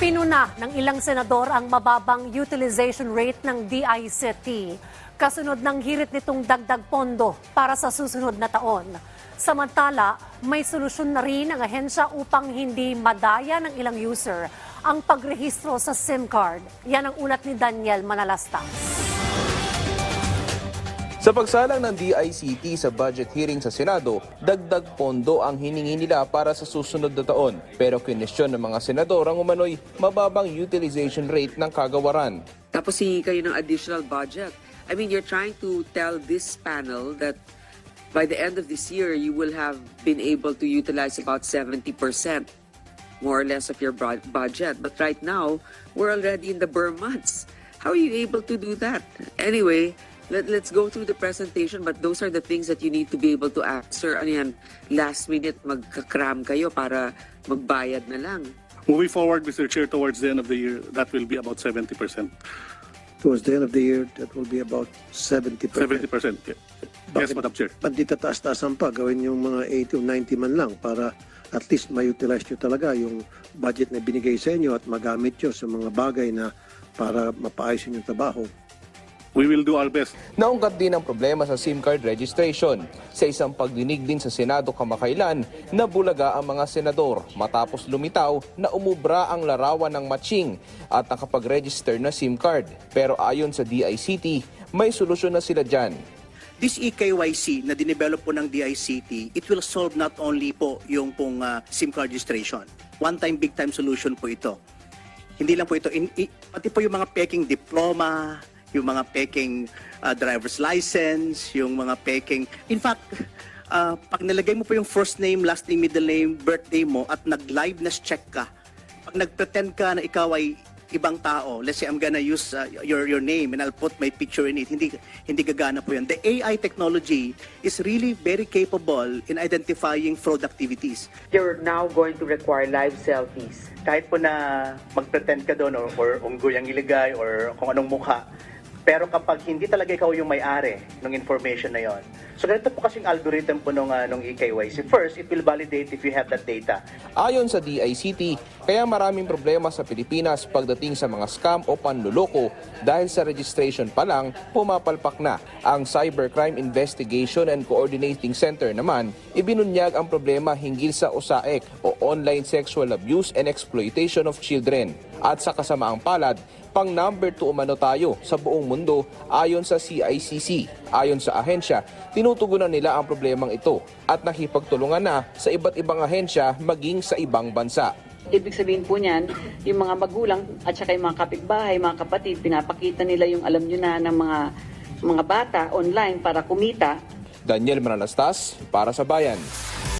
Pinuna ng ilang senador ang mababang utilization rate ng DICT kasunod ng hirit nitong dagdag pondo para sa susunod na taon. Samantala, may solusyon na rin ang ahensya upang hindi madaya ng ilang user ang pagrehistro sa SIM card. Yan ang ulat ni Daniel Manalastas. Sa pagsalang ng DICT sa budget hearing sa Senado, dagdag pondo ang hiningi nila para sa susunod na taon. Pero kinestyon ng mga senador ang umano'y mababang utilization rate ng kagawaran. Tapos hingi kayo ng additional budget. I mean, you're trying to tell this panel that by the end of this year, you will have been able to utilize about 70% more or less of your bud- budget. But right now, we're already in the burr months. How are you able to do that? Anyway, let, let's go through the presentation, but those are the things that you need to be able to answer. Ano yan, last minute magkakram kayo para magbayad na lang. Moving forward, Mr. Chair, towards the end of the year, that will be about 70%. Towards the end of the year, that will be about 70%. 70%. yeah. Yes, Madam Chair. Ba't di tataas-taasan pa? Gawin yung mga 80 o 90 man lang para at least ma-utilize nyo talaga yung budget na binigay sa inyo at magamit nyo sa mga bagay na para mapaayos yung trabaho. We will do our best. Naungkat din ang problema sa SIM card registration. Sa isang pagdinig din sa Senado kamakailan, nabulaga ang mga senador matapos lumitaw na umubra ang larawan ng matching at nakapag-register na SIM card. Pero ayon sa DICT, may solusyon na sila dyan. This eKYC na dinevelop po ng DICT, it will solve not only po yung pong ah, SIM card registration. One time, big time solution po ito. Hindi lang po ito, in, i- pati po yung mga peking diploma, yung mga peking ah, driver's license, yung mga peking... In fact, ah, pag nilagay mo po yung first name, last name, middle name, birthday mo at nag-liveness check ka, pag nag-pretend ka na ikaw ay ibang tao, let's say I'm gonna use uh, your your name and I'll put my picture in it. Hindi hindi gagana po 'yan. The AI technology is really very capable in identifying fraud activities. you're now going to require live selfies. kahit po na mag-pretend ka doon or, or unggoy ang iligay or kung anong mukha, pero kapag hindi talaga ikaw yung may-ari ng information na yon. So ganito po kasing algorithm po nung, uh, nung eKYC. First, it will validate if you have that data. Ayon sa DICT, kaya maraming problema sa Pilipinas pagdating sa mga scam o panluloko dahil sa registration pa lang, pumapalpak na. Ang Cybercrime Investigation and Coordinating Center naman, ibinunyag ang problema hinggil sa OSAEC o Online Sexual Abuse and Exploitation of Children. At sa kasamaang palad, pang number 2 umano tayo sa buong mundo ayon sa CICC. Ayon sa ahensya, tinutugunan nila ang problemang ito at nakipagtulungan na sa iba't ibang ahensya maging sa ibang bansa. Ibig sabihin po niyan, yung mga magulang at saka yung mga kapitbahay, mga kapatid, pinapakita nila yung alam nyo na ng mga mga bata online para kumita Daniel Manalastas para sa Bayan.